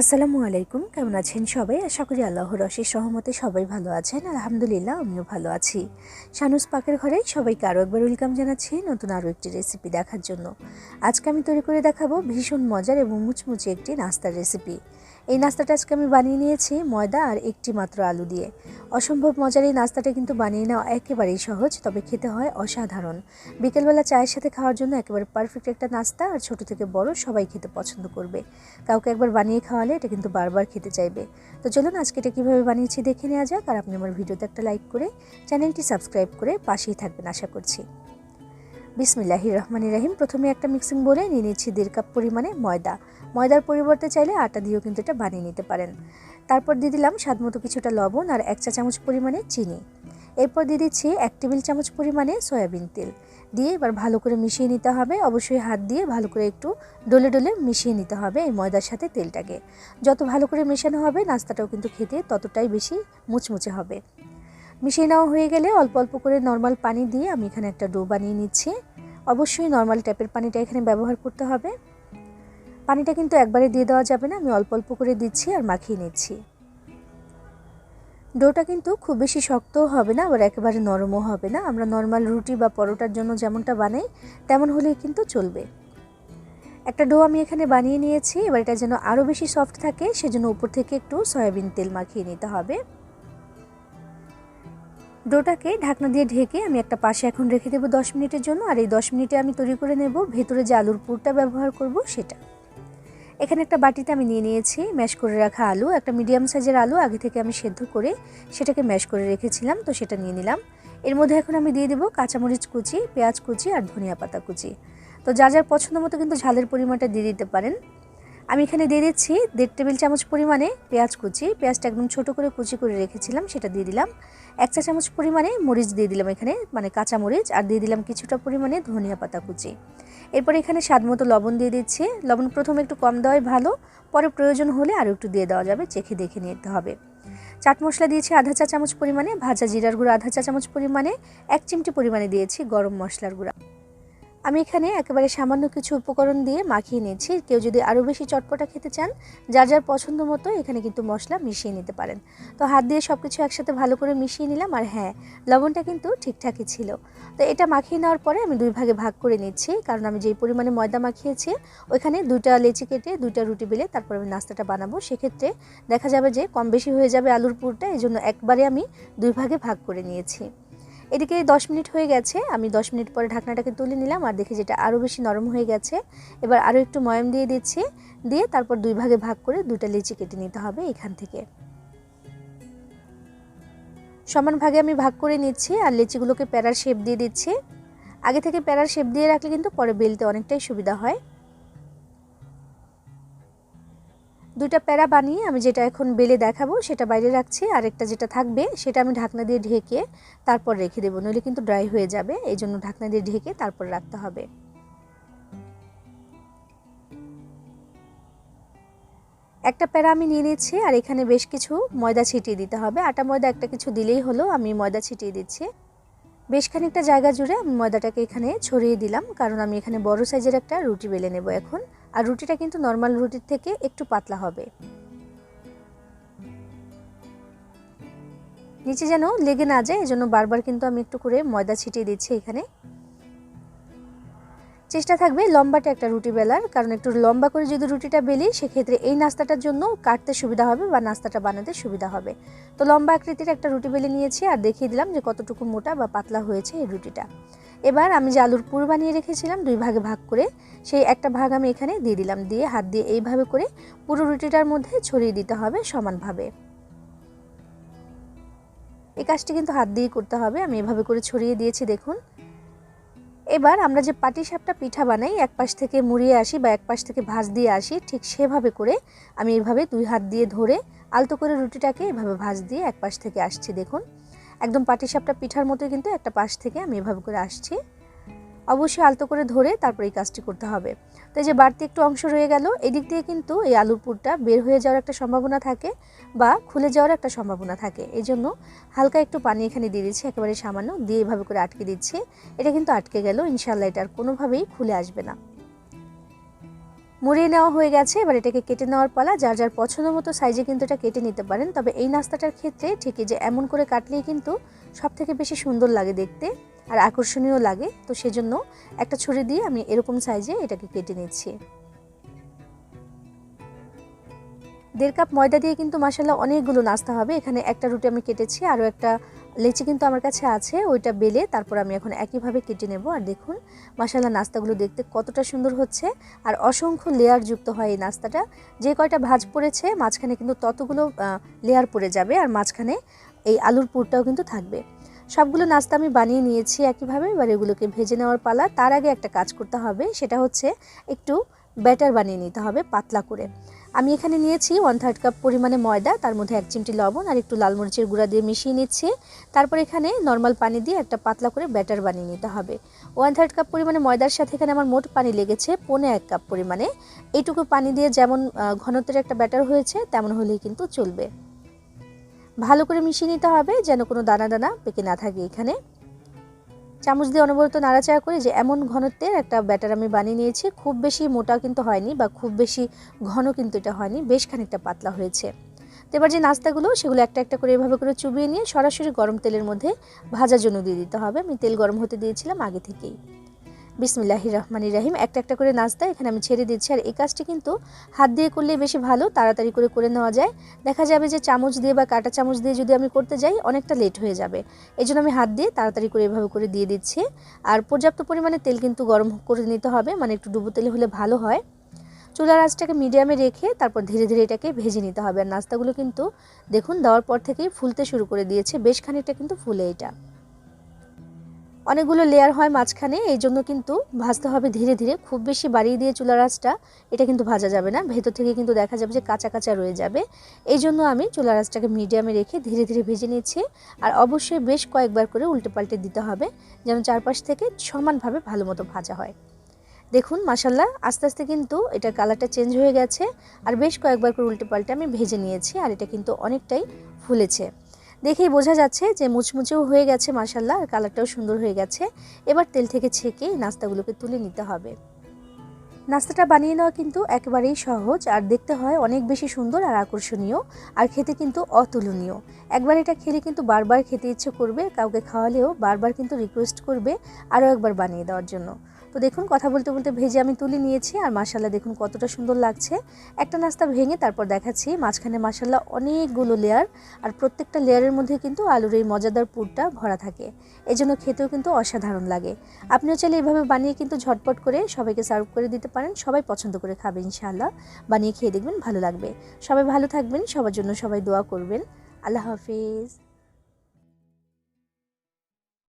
আসসালামু আলাইকুম, কেমন আছেন সবাই? আশা করি আল্লাহর রশের সহমতে সবাই ভালো আছেন। আলহামদুলিল্লাহ, আমিও ভালো আছি। শানুস পাকের ঘরে সবাইকে আরও একবার ওয়েলকাম জানাচ্ছি নতুন আরও একটি রেসিপি দেখার জন্য। আজকে আমি তৈরি করে দেখাবো ভীষণ মজার এবং মুচমুচে একটি নাস্তার রেসিপি এই নাস্তাটা আজকে আমি বানিয়ে নিয়েছি ময়দা আর একটি মাত্র আলু দিয়ে। অসম্ভব মজার এই নাস্তাটা কিন্তু বানিয়ে নেওয়া একেবারেই সহজ, তবে খেতে হয় অসাধারণ। বিকেলবেলা চায়ের সাথে খাওয়ার জন্য একেবারে পারফেক্ট একটা নাস্তা আর ছোট থেকে বড় সবাই খেতে পছন্দ করবে। কাউকে একবার বানিয়ে খাওয়ালে এটা কিন্তু বারবার খেতে চাইবে। তো চলুন আজকে এটা কীভাবে বানিয়েছি দেখে নেওয়া যাক, আর আপনি আমার ভিডিওতে একটা লাইক করে চ্যানেলটি সাবস্ক্রাইব করে পাশেই থাকবেন, আশা করছি। বিসমিল্লাহি রহমানি রাহিম। প্রথমে একটা মিক্সিং বলে নিয়ে নিচ্ছি দেড় কাপ পরিমাণে ময়দা। ময়দার পরিবর্তে চাইলে আটা দিয়েও কিন্তু এটা বানিয়ে নিতে পারেন। তারপর দিয়ে দিলাম স্বাদমতো কিছুটা লবণ আর এক চা চামচ পরিমাণে চিনি। এরপর দিয়ে দিচ্ছি এক টেবিল চামচ পরিমাণে সয়াবিন তেল। দিয়ে এবার ভালো করে মিশিয়ে নিতে হবে। অবশ্যই হাত দিয়ে ভালো করে একটু ডলে ডলে মিশিয়ে নিতে হবে এই ময়দার সাথে তেলটাকে। যত ভালো করে মেশানো হবে, নাস্তাটাও কিন্তু খেতে ততটাই বেশি মুচমুচে হবে। মিশিয়ে নেওয়া হয়ে গেলে অল্প অল্প করে নর্মাল পানি দিয়ে আমি এখানে একটা ডো বানিয়ে নিচ্ছি। অবশ্যই নর্মাল ট্যাপের পানিটা এখানে ব্যবহার করতে হবে। পানিটা কিন্তু একবারে দিয়ে দেওয়া যাবে না, আমি অল্প অল্প করে দিচ্ছি আর মাখিয়ে নিচ্ছি। ডোটা কিন্তু খুব বেশি শক্তও হবে না, আবার একেবারে নরমও হবে না। আমরা নর্মাল রুটি বা পরোটার জন্য যেমনটা বানাই, তেমন হলেই কিন্তু চলবে। একটা ডো আমি এখানে বানিয়ে নিয়েছি, এবার এটা যেন আরও বেশি সফট থাকে, সেজন্য উপর থেকে একটু সয়াবিন তেল মাখিয়ে নিতে হবে। ডোটাকে ঢাকনা দিয়ে ঢেকে আমি একটা পাশে এখন রেখে দেবো দশ মিনিটের জন্য। আর এই দশ মিনিটে আমি তৈরি করে নেব ভেতরে যে আলুর পুরটা ব্যবহার করব সেটা। এখানে একটা বাটিতে আমি নিয়ে নিয়েছি ম্যাশ করে রাখা আলু, একটা মিডিয়াম সাইজের আলু আগে থেকে আমি সেদ্ধ করে সেটাকে ম্যাশ করে রেখেছিলাম, তো সেটা নিয়ে নিলাম। এর মধ্যে এখন আমি দিয়ে দেবো কাঁচামরিচ কুচি, পেঁয়াজ কুচি আর ধনিয়া পাতা কুচি। তো যা যার পছন্দ মতো কিন্তু ঝালের পরিমাণটা দিয়ে দিতে পারেন। আমি এখানে দিয়ে দিচ্ছি দেড় টেবিল চামচ পরিমাণে পেঁয়াজ কুচি। পেঁয়াজটা একদম ছোট করে কুচি করে রেখেছিলাম, সেটা দিয়ে দিলাম। এক চা চামচ পরিমাণে মরিচ দিয়ে দিলাম এখানে মানে কাঁচা মরিচ, আর দিয়ে দিলাম কিছুটা পরিমাণে ধনিয়া পাতা কুচি। এরপর এখানে স্বাদ মতো লবণ দিয়ে দিচ্ছি। লবণ প্রথমে একটু কম দেওয়াই ভালো, পরে প্রয়োজন হলে আরও একটু দিয়ে দেওয়া যাবে, চেখে দেখে নিতে হবে। চাট মশলা দিয়েছি আধা চা চামচ পরিমাণে, ভাজা জিরার গুঁড়ো আধা চা চামচ পরিমাণে, এক চিমটি পরিমাণে দিয়েছি গরম মশলার গুঁড়া। আমি এখানে একেবারে সামান্য কিছু উপকরণ দিয়ে মাখিয়ে নিয়েছি। কেউ যদি আরও বেশি চটপটা খেতে চান, যার যার পছন্দ মতো এখানে কিন্তু মশলা মিশিয়ে নিতে পারেন। তো হাত দিয়ে সব কিছু একসাথে ভালো করে মিশিয়ে নিলাম আর হ্যাঁ লবণটা কিন্তু ঠিকঠাকই ছিল। তো এটা মাখিয়ে নেওয়ার পরে আমি দুই ভাগে ভাগ করে নিচ্ছি, কারণ আমি যেই পরিমাণে ময়দা মাখিয়েছি, ওইখানে দুইটা লেচি কেটে দুইটা রুটি বেলে তারপর আমি নাস্তাটা বানাবো। সেক্ষেত্রে দেখা যাবে যে কম বেশি হয়ে যাবে আলুর পুরটা এই জন্য একবারে আমি দুই ভাগে ভাগ করে নিয়েছি। এদিকে দশ মিনিট হয়ে গেছে, আমি দশ মিনিট পরে ঢাকনাটাকে তুলে নিলাম আর দেখি যেটা আরও বেশি নরম হয়ে গেছে। এবার আরও একটু ময়াম দিয়ে দিচ্ছি, দিয়ে তারপর দুই ভাগে ভাগ করে দুটা লিচি কেটে নিতে হবে এখান থেকে। সমান ভাগে আমি ভাগ করে নিচ্ছি আর লিচিগুলোকে প্যারার শেপ দিয়ে দিচ্ছি। আগে থেকে প্যারার শেপ দিয়ে রাখলে কিন্তু পরে বেলতে অনেকটাই সুবিধা হয়। দুইটা প্যারা বানিয়ে আমি যেটা এখন বেলে দেখাবো, সেটা বাইরে রাখছি। আর একটা যেটা থাকবে, সেটা আমি ঢাকনা দিয়ে ঢেকে তারপর রেখে দেবো। নইলে কিন্তু ড্রাই হয়ে যাবে, এই জন্য ঢাকনা দিয়ে ঢেকে তারপর রাখতে হবে। একটা প্যারা আমি নিয়ে নিচ্ছি, আর এখানে বেশ কিছু ময়দা ছিটিয়ে দিতে হবে। আটা ময়দা একটা কিছু দিলেই হলো, আমি ময়দা ছিটিয়ে দিচ্ছি। বেশ খানিকটা জায়গা জুড়ে আমি ময়দাটাকে এখানে ছড়িয়ে দিলাম, কারণ আমি এখানে বড় সাইজের একটা রুটি বেলে নেব এখন। আর রুটিটা কিন্তু নর্মাল রুটির থেকে একটু পাতলা হবে। নিচে যেন লেগে না যায়, এজন্য বারবার কিন্তু আমি একটু করে ময়দা ছিটিয়ে দিচ্ছি এখানে। চেষ্টা থাকবে লম্বাটা একটা রুটি বেলার, কারণ একটু লম্বা করে যদি রুটিটা বেলি, সেক্ষেত্রে এই নাস্তাটার জন্য কাটতে সুবিধা হবে বা নাস্তাটা বানাতে সুবিধা হবে। তো লম্বা আকৃতির একটা রুটি বেলে নিয়েছি আর দেখিয়ে দিলাম যে কতটুকু মোটা বা পাতলা হয়েছে এই রুটিটা। এবার আমি যে আলুর পুর বানিয়ে রেখেছিলাম, দুই ভাগে ভাগ করে, সেই একটা ভাগ আমি এখানে দিয়ে দিলাম, দিয়ে হাত দিয়ে এইভাবে করে পুরো রুটিটার মধ্যে ছড়িয়ে দিতে হবে সমানভাবে। এই কাজটি কিন্তু হাত দিয়েই করতে হবে, আমি এভাবে করে ছড়িয়ে দিয়েছি, দেখুন। এবার আমরা যে পাটি সাপটা পিঠা বানাই, এক পাশ থেকে মুড়িয়ে আসি বা এক পাশ থেকে ভাঁজ দিয়ে আসি, ঠিক সেভাবে করে আমি এভাবে দুই হাত দিয়ে ধরে আলতো করে রুটিটাকে এভাবে ভাঁজ দিয়ে এক পাশ থেকে আসছি। দেখুন, একদম পাটিসাপটা পিঠার মতোই কিন্তু একটা পাশ থেকে আমি এভাবে করে আসছি। অবশ্যই আলতো করে ধরে তারপর এই কাজটি করতে হবে। তো এই যে বাড়তি একটু অংশ রয়ে গেল, এদিক দিয়ে কিন্তু এই আলুর পুরটা বের হয়ে যাওয়ার একটা সম্ভাবনা থাকে বা খুলে যাওয়ার একটা সম্ভাবনা থাকে। এই জন্য হালকা একটু পানি এখানে দিয়ে দিচ্ছি, একেবারে সামান্য দিয়ে এভাবে করে আটকে দিচ্ছি। এটা কিন্তু আটকে গেল ইনশাল্লাহ এটা আর কোনোভাবেই খুলে আসবে না। মুড়িয়ে নেওয়া হয়ে গেছে, এবার এটাকে কেটে নেওয়ার পালা। যার যার পছন্দ মতো সাইজে কিন্তু এটা কেটে নিতে পারেন। তবে এই নাস্তাটার ক্ষেত্রে ঠিকই যে এমন করে কাটলেই কিন্তু সব থেকে বেশি সুন্দর লাগে দেখতে। আর আকর্ষণীয় লাগে। তো সেজন্য একটা ছুরি দিয়ে আমি এরকম সাইজে এটাকে কেটে নিচ্ছি। দেড় কাপ ময়দা দিয়ে কিন্তু মাসাল্লাহ অনেকগুলো নাস্তা হবে। এখানে একটা রুটি আমি কেটেছি, আরও একটা লেচি কিন্তু আমার কাছে আছে। ওইটা বেলে তারপর আমি এখন একইভাবে কেটে নেব। আর দেখুন মাসাল্লাহ নাস্তাগুলো দেখতে কতটা সুন্দর হচ্ছে। আর অসংখ্য লেয়ার যুক্ত হয় এই নাস্তাটা। যে কয়টা ভাজ পড়েছে, মাঝখানে কিন্তু ততগুলো লেয়ার পড়ে যাবে। আর মাঝখানে এই আলুর পুরটাও কিন্তু থাকবে। সবগুলো নাস্তা আমি বানিয়ে নিয়েছি একইভাবে। এবার এগুলোকে ভেজে নেওয়ার পালা। তার আগে একটা কাজ করতে হবে, সেটা হচ্ছে একটু ব্যাটার বানিয়ে নিতে হবে পাতলা করে। আমি এখানে নিয়েছি ওয়ান থার্ড কাপ পরিমাণে ময়দা, তার মধ্যে এক চিমটি লবণ আর একটু লাল মরিচের গুঁড়া দিয়ে মিশিয়ে নিচ্ছি। তারপর এখানে নর্মাল পানি দিয়ে একটা পাতলা করে ব্যাটার বানিয়ে নিতে হবে। ওয়ান থার্ড কাপ পরিমাণে ময়দার সাথে এখানে আমার মোট পানি লেগেছে পৌনে এক কাপ পরিমাণে। এইটুকু পানি দিয়ে যেমন ঘনত্বের একটা ব্যাটার হয়েছে, তেমন হলেই কিন্তু চলবে। ভালো করে মিশিয়ে নিতে হবে যেন কোনো দানা দানা পেকে না থাকে এখানে। চামচ দিয়ে অনবরত নাড়াচাড়া করে যে এমন ঘনত্বের একটা ব্যাটার আমি বানিয়ে নিয়েছি, খুব বেশি মোটা কিন্তু হয়নি বা খুব বেশি ঘন কিন্তু এটা হয়নি, বেশ খানিকটা পাতলা হয়েছে। তো এবার যে নাস্তাগুলো, সেগুলো একটা একটা করে এভাবে করে চুবিয়ে নিয়ে সরাসরি গরম তেলের মধ্যে ভাজার জন্য দিয়ে দিতে হবে। আমি তেল গরম হতে দিয়েছিলাম আগে থেকেই। বিসমিল্লাহি রহমানি রাহিম। একটা একটা করে নাস্তা এখানে আমি ছেড়ে দিচ্ছি। আর এই কাজটি কিন্তু হাত দিয়ে করলে বেশি ভালো, তাড়াতাড়ি করে করে নেওয়া যায়। দেখা যাবে যে চামচ দিয়ে বা কাটা চামচ দিয়ে যদি আমি করতে যাই, অনেকটা লেট হয়ে যাবে। এই আমি হাত দিয়ে তাড়াতাড়ি করে এভাবে করে দিয়ে দিচ্ছি। আর পর্যাপ্ত পরিমাণে তেল কিন্তু গরম করে নিতে হবে মানে একটু ডুবো তেলে হলে ভালো হয়। চুলার আঁচটাকে মিডিয়ামে রেখে তারপর ধীরে ধীরে এটাকে ভেজে নিতে হবে। আর নাস্তাগুলো কিন্তু দেখুন, দেওয়ার পর থেকেই ফুলতে শুরু করে দিয়েছে। বেশ খানিকটা কিন্তু ফুলে এটা। অনেকগুলো লেয়ার হয় মাঝখানে, এই জন্য কিন্তু ভাজতে হবে ধীরে ধীরে। খুব বেশি বাড়িয়ে দিয়ে চুলার আঁচটা, এটা কিন্তু ভাজা যাবে না। ভেতর থেকে কিন্তু দেখা যাবে যে কাঁচা কাঁচা রয়ে যাবে। এই জন্য আমি চুলার আঁচটাকে মিডিয়ামে রেখে ধীরে ধীরে ভেজে নিচ্ছি। আর অবশ্যই বেশ কয়েকবার করে উল্টে পাল্টে দিতে হবে, যেন চারপাশ থেকে সমানভাবে ভালো মতো ভাজা হয়। দেখুন মাসাল্লাহ আস্তে আস্তে কিন্তু এটার কালারটা চেঞ্জ হয়ে গেছে। আর বেশ কয়েকবার করে উল্টে পাল্টে আমি ভেজে নিয়েছি, আর এটা কিন্তু অনেকটাই ফুলেছে। দেখেই বোঝা যাচ্ছে যে মুচমুচেও হয়ে গেছে মাসাল্লাহ আর কালারটাও সুন্দর হয়ে গেছে। এবার তেল থেকে ছেঁকে নাস্তাগুলোকে তুলে নিতে হবে। নাস্তাটা বানিয়ে নেওয়া কিন্তু একেবারেই সহজ, আর দেখতে হয় অনেক বেশি সুন্দর আর আকর্ষণীয়, আর খেতে কিন্তু অতুলনীয়। একবার এটা খেলে কিন্তু বারবার খেতে ইচ্ছে করবে, কাউকে খাওয়ালেও বারবার কিন্তু রিকোয়েস্ট করবে আরও একবার বানিয়ে দেওয়ার জন্য। তো দেখুন, কথা বলতে বলতে ভেজে আমি তুলে নিয়েছি আর মাসাল্লাহ দেখুন কতটা সুন্দর লাগছে। একটা নাস্তা ভেঙে তারপর দেখাচ্ছি, মাঝখানে মাসাল্লাহ অনেকগুলো লেয়ার আর প্রত্যেকটা লেয়ারের মধ্যে কিন্তু আলুর এই মজাদার পুরটা ভরা থাকে। এই জন্য খেতেও কিন্তু অসাধারণ লাগে। আপনিও চাইলে এভাবে বানিয়ে কিন্তু ঝটপট করে সবাইকে সার্ভ করে দিতে পারেন, সবাই পছন্দ করে খাবে ইনশাআল্লাহ। বানিয়ে খেয়ে দেখবেন ভালো লাগবে। সবাই ভালো থাকবেন, সবার জন্য সবাই দোয়া করবেন। আল্লাহ হাফিজ।